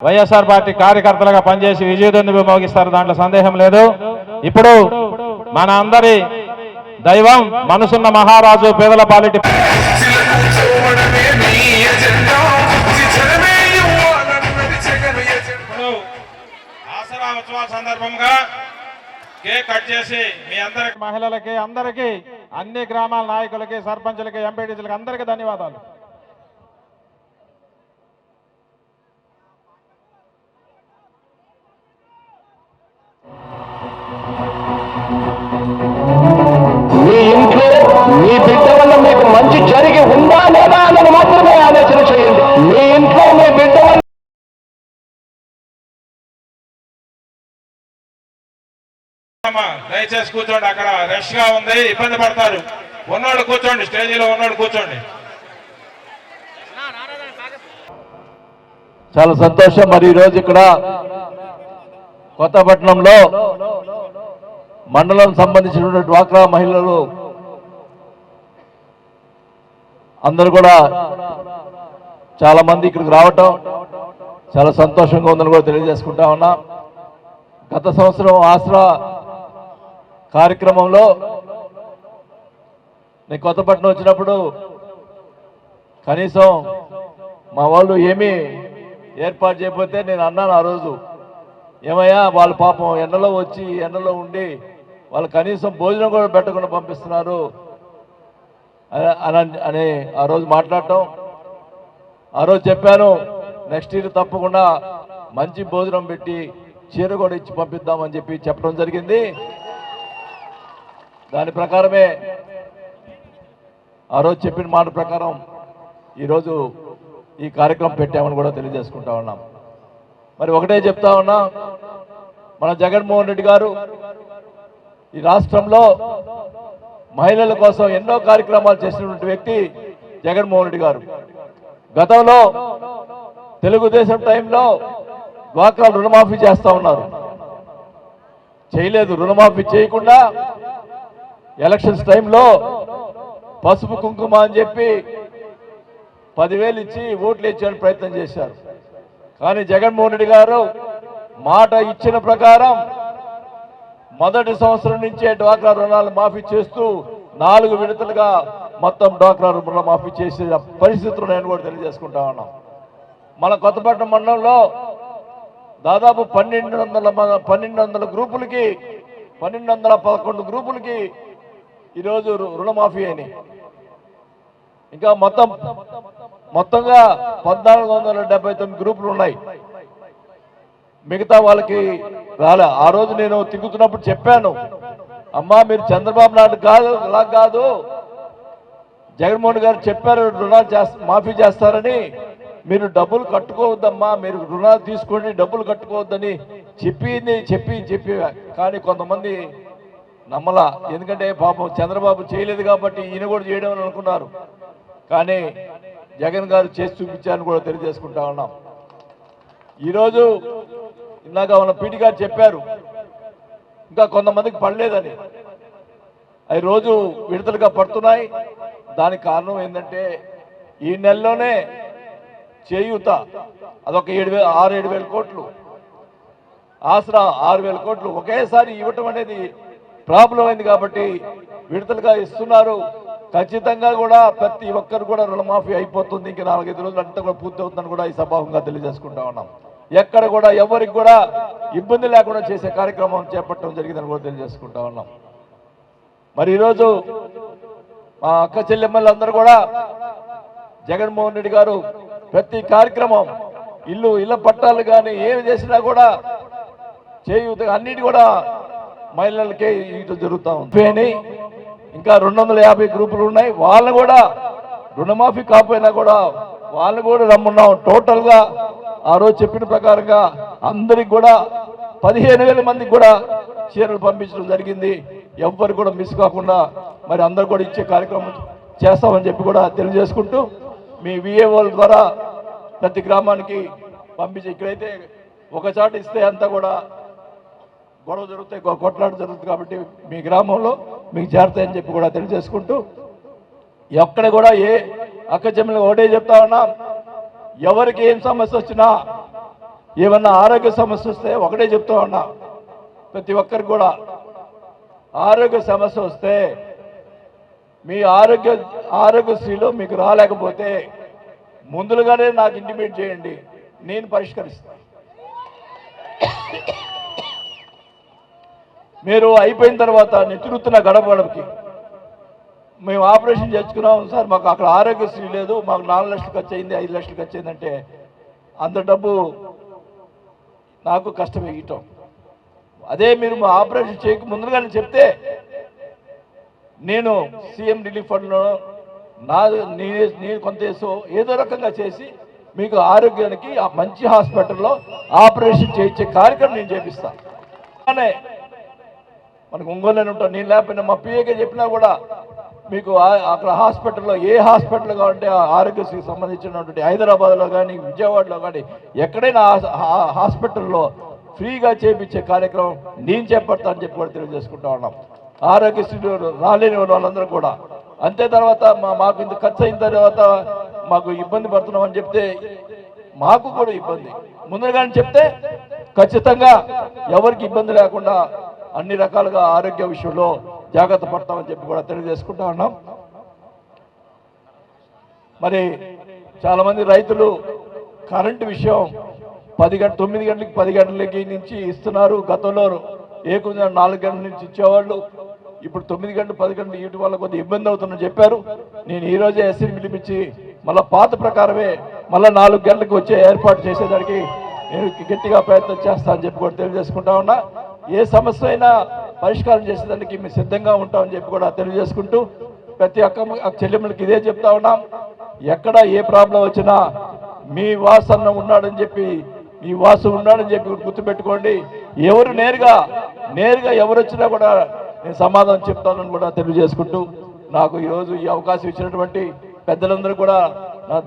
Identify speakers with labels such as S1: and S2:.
S1: YSR party కార్యకర్తలుగా పనిచేసి విజయదుందుబి మోగిస్తారు దాంట్లో సందేహం లేదు. ఇప్పుడు మన అందరి దైవం మనసున్న మహారాజు పేదల పాలిటి సందర్భంగా కేక్ కట్ చేసి మీ అందరికి మహిళలకి అందరికీ అన్ని గ్రామాల నాయకులకి సర్పంచులకి ఎంపీటీసీలకి అందరికీ ధన్యవాదాలు. అమ్మా, దయచేసి కూర్చోండి. అక్కడ రష్గా ఉంది. ఇబ్బంది పడతారు. ఉన్నాడు కూర్చోండి. స్టేజీలో ఉన్నాడు కూర్చోండి.
S2: చాలా సంతోషం. మరి ఈరోజు ఇక్కడ కొత్తపట్నంలో మండలం సంబంధించినటువంటి డ్వాక్రా మహిళలు అందరూ కూడా చాలా మంది ఇక్కడికి రావటం చాలా సంతోషంగా ఉందని కూడా తెలియజేసుకుంటా ఉన్నా. గత సంవత్సరం ఆసరా కార్యక్రమంలో నేను కొత్తపట్నం వచ్చినప్పుడు కనీసం మా వాళ్ళు ఏమీ ఏర్పాటు చేయకపోతే నేను అన్నాను ఆ రోజు ఏమయ్యా వాళ్ళ పాపం ఎండలో వచ్చి ఎండలో ఉండి వాళ్ళు కనీసం భోజనం కూడా పెట్టకుండా పంపిస్తున్నారు అని- అని ఆ రోజు మాట్లాడటం. ఆ రోజు చెప్పాను నెక్స్ట్ ఇయర్ తప్పకుండా మంచి భోజనం పెట్టి చీర కూడా ఇచ్చి పంపిద్దామని చెప్పి చెప్పడం జరిగింది. దాని ప్రకారమే ఆ రోజు చెప్పిన మాట ప్రకారం ఈరోజు ఈ కార్యక్రమం పెట్టామని కూడా తెలియజేసుకుంటా ఉన్నాం. మరి ఒకటే చెప్తా ఉన్నా మన జగన్మోహన్ రెడ్డి గారు ఈ రాష్ట్రంలో మహిళల కోసం ఎన్నో కార్యక్రమాలు చేసినటువంటి వ్యక్తి జగన్మోహన్ రెడ్డి గారు. గతంలో తెలుగుదేశం టైంలో డ్వాక్రాలు రుణమాఫీ చేస్తా ఉన్నారు. చేయలేదు రుణమాఫీ చేయకుండా ఎలక్షన్స్ టైంలో పసుపు కుంకుమ అని చెప్పి పదివేలు ఇచ్చి ఓట్లు ఇచ్చేయడానికి ప్రయత్నం చేశారు. కానీ జగన్మోహన్ రెడ్డి గారు మాట ఇచ్చిన ప్రకారం మొదటి సంవత్సరం నుంచే డ్వాక్రా రుణాలు మాఫీ చేస్తూ నాలుగు విడతలుగా మొత్తం డ్వాక్రా రుణాలు మాఫీ చేసే పరిస్థితులు నేను కూడా తెలియజేసుకుంటా ఉన్నాం. మన కొత్తపట్నం మండలంలో దాదాపు పన్నెండు వందల పన్నెండు వందల గ్రూపులకి పన్నెండు వందల పదకొండు గ్రూపులకి ఈరోజు రు- రుణమాఫీ అయినాయి. ఇంకా మొత్తం మొత్తంగా పద్నాలుగు వందల డెబ్బై తొమ్మిది గ్రూపులు ఉన్నాయి. మిగతా వాళ్ళకి రాలే. ఆ రోజు నేను తిరుగుతున్నప్పుడు చెప్పాను అమ్మా మీరు చంద్రబాబు నాయుడు కాదు అలా కాదు. జగన్మోహన్ గారు చెప్పారు రుణాలు చేస్త మాఫీ చేస్తారని. మీరు డబ్బులు కట్టుకోవద్దమ్మా మీరు రుణాలు తీసుకోండి డబ్బులు కట్టుకోవద్దని చెప్పింది చెప్పి చెప్పి కానీ కొంతమంది నమ్మల. ఎందుకంటే పాపం చంద్రబాబు చేయలేదు కాబట్టి ఈయన కూడా చేయడం అని అనుకున్నారు. కానీ జగన్ గారు చేసి చూపించారని కూడా తెలియజేసుకుంటా ఉన్నాం. ఈరోజు ఇందాక మన పీటీ గారు చెప్పారు. ఇంకా కొంతమందికి పడలేదని. అవి రోజు విడతలుగా పడుతున్నాయి. దానికి కారణం ఏంటంటే ఈ నెలలోనే చేయూత అదొక ఏడు వేల ఆరు ఏడు వేల కోట్లు. ఆసరా ఆరు వేల కోట్లు. ఒకేసారి ఇవ్వటం అనేది ప్రాబ్లం అయింది కాబట్టి విడతలుగా ఇస్తున్నారు. ఖచ్చితంగా కూడా ప్రతి ఒక్కరు కూడా రుణమాఫీ అయిపోతుంది. ఇంకా నాలుగైదు రోజులు అంతా కూడా పూర్తి అవుతుందని కూడా ఈ సభాముగా తెలియజేసుకుంటా ఉన్నాం. ఎక్కడ కూడా ఎవరికి కూడా ఇబ్బంది లేకుండా చేసే కార్యక్రమం చేపట్టడం జరిగిందని కూడా తెలియజేసుకుంటా ఉన్నాం. మరి ఈరోజు మా అక్క చెల్లెమ్మలందరూ కూడా జగన్మోహన్ రెడ్డి గారు ప్రతి కార్యక్రమం ఇల్లు ఇళ్ళ పట్టాలు కానీ ఏమి చేసినా కూడా చేయూత అన్నిటి కూడా మహిళలకే ఇటు జరుగుతూ ఉంది. ఇంకా రెండు వందల యాభై గ్రూపులు ఉన్నాయి. వాళ్ళని కూడా రుణమాఫీ కాకపోయినా కూడా వాళ్ళని కూడా రమ్మన్నాం. టోటల్గా ఆ రోజు చెప్పిన ప్రకారంగా అందరికి కూడా పదిహేను వేల మందికి కూడా చీరలు పంపించడం జరిగింది. ఎవ్వరు కూడా మిస్ కాకుండా మరి అందరు కూడా ఇచ్చే కార్యక్రమం చేస్తామని చెప్పి కూడా తెలియజేసుకుంటూ మీ విఏఓల ద్వారా ప్రతి గ్రామానికి పంపించి ఇక్కడైతే ఒక చాట ఇస్తే అంతా కూడా గొడవ జరుగుతాయి కొట్లాడు కొట్లాట జరుగుతుంది కాబట్టి మీ గ్రామంలో మీకు చేరతాయని చెప్పి కూడా తెలియజేసుకుంటూ ఎక్కడ కూడా ఏ అక్కచెమ్మలు ఒకటే చెప్తా ఉన్నా ఎవరికి ఏం సమస్య వచ్చినా ఏమన్నా ఆరోగ్య సమస్య వస్తే ఒకటే చెప్తా ఉన్నా ప్రతి ఒక్కరికి కూడా ఆరోగ్య సమస్య వస్తే మీ ఆరోగ్య ఆరోగ్యశ్రీలో మీకు రాలేకపోతే ముందులుగానే నాకు ఇంటిమేట్ చేయండి నేను పరిష్కరిస్తాను. మీరు అయిపోయిన తర్వాత నేను తిరుగుతున్న గడప గడపకి మేము ఆపరేషన్ చేసుకున్నాం సార్ మాకు అక్కడ ఆరోగ్యశ్రీ లేదు. మాకు నాలుగు లక్షలు ఖర్చు అయింది ఐదు లక్షలు ఖర్చు అయిందంటే అంత డబ్బు నాకు కష్టం ఇవ్వటం. అదే మీరు మా ఆపరేషన్ చేయక ముందుగానే చెప్తే నేను సీఎం రిలీఫ్ ఫండ్లో నా నేనే నేను కొంత వేసో ఏదో రకంగా చేసి మీకు ఆరోగ్యానికి ఆ మంచి హాస్పిటల్లో ఆపరేషన్ చేయించే కార్యక్రమం నేను చేపిస్తాను అలానే మనకు ఒంగోలులోనే ఉంటాం. నేను లేకపోయినా మా పిఏకే చెప్పినా కూడా మీకు అక్కడ హాస్పిటల్లో ఏ హాస్పిటల్ కావాలంటే ఆ ఆరోగ్యశ్రీకి సంబంధించినటువంటి హైదరాబాద్లో కానీ విజయవాడలో కానీ ఎక్కడైనా హాస్పిటల్లో ఫ్రీగా చేపించే కార్యక్రమం నేను చేపడతానని చెప్పి కూడా తెలియజేసుకుంటా ఉన్నాం. ఆరోగ్యశ్రీ రాలేని వాళ్ళందరూ కూడా. అంతే తర్వాత మా మాకు ఇంత ఖర్చు అయిన తర్వాత మాకు ఇబ్బంది పడుతున్నామని చెప్తే మాకు కూడా ఇబ్బంది. ముందుగానే చెప్తే ఖచ్చితంగా ఎవరికి ఇబ్బంది లేకుండా అన్ని రకాలుగా ఆరోగ్య విషయంలో జాగ్రత్త పడతామని చెప్పి కూడా తెలియజేసుకుంటా ఉన్నాం. మరి చాలామంది రైతులు కరెంటు విషయం పది గంట తొమ్మిది గంటలకి పది గంటలకి నుంచి ఇస్తున్నారు. గతంలో ఏకుంది నాలుగు గంటల నుంచి ఇచ్చేవాళ్ళు ఇప్పుడు తొమ్మిది గంటలు పది గంటలు ఇటు వల్ల కొద్దిగా ఇబ్బంది అవుతుందని చెప్పారు. నేను ఈరోజే ఎస్సీని పిలిపించి మళ్ళీ పాత ప్రకారమే మళ్ళీ నాలుగు గంటలకు వచ్చే ఏర్పాటు చేసేదానికి నేను గట్టిగా ప్రయత్నం చేస్తా అని చెప్పి కూడా తెలియజేసుకుంటా ఉన్నా. ఏ సమస్య అయినా పరిష్కారం చేసేదానికి మేము సిద్ధంగా ఉంటామని చెప్పి కూడా తెలియజేసుకుంటూ ప్రతి ఒక్క చెల్లెమ్మలకి ఇదే చెప్తా ఉన్నాం. ఎక్కడ ఏ ప్రాబ్లం వచ్చినా మీ వాసన్న ఉన్నాడని చెప్పి మీ వాసు ఉన్నాడని చెప్పి గుర్తుపెట్టుకోండి. ఎవరు నేరుగా నేరుగా ఎవరు వచ్చినా కూడా నేను సమాధానం చెప్తానని కూడా తెలియజేసుకుంటూ నాకు ఈరోజు ఈ అవకాశం ఇచ్చినటువంటి పెద్దలందరూ కూడా నా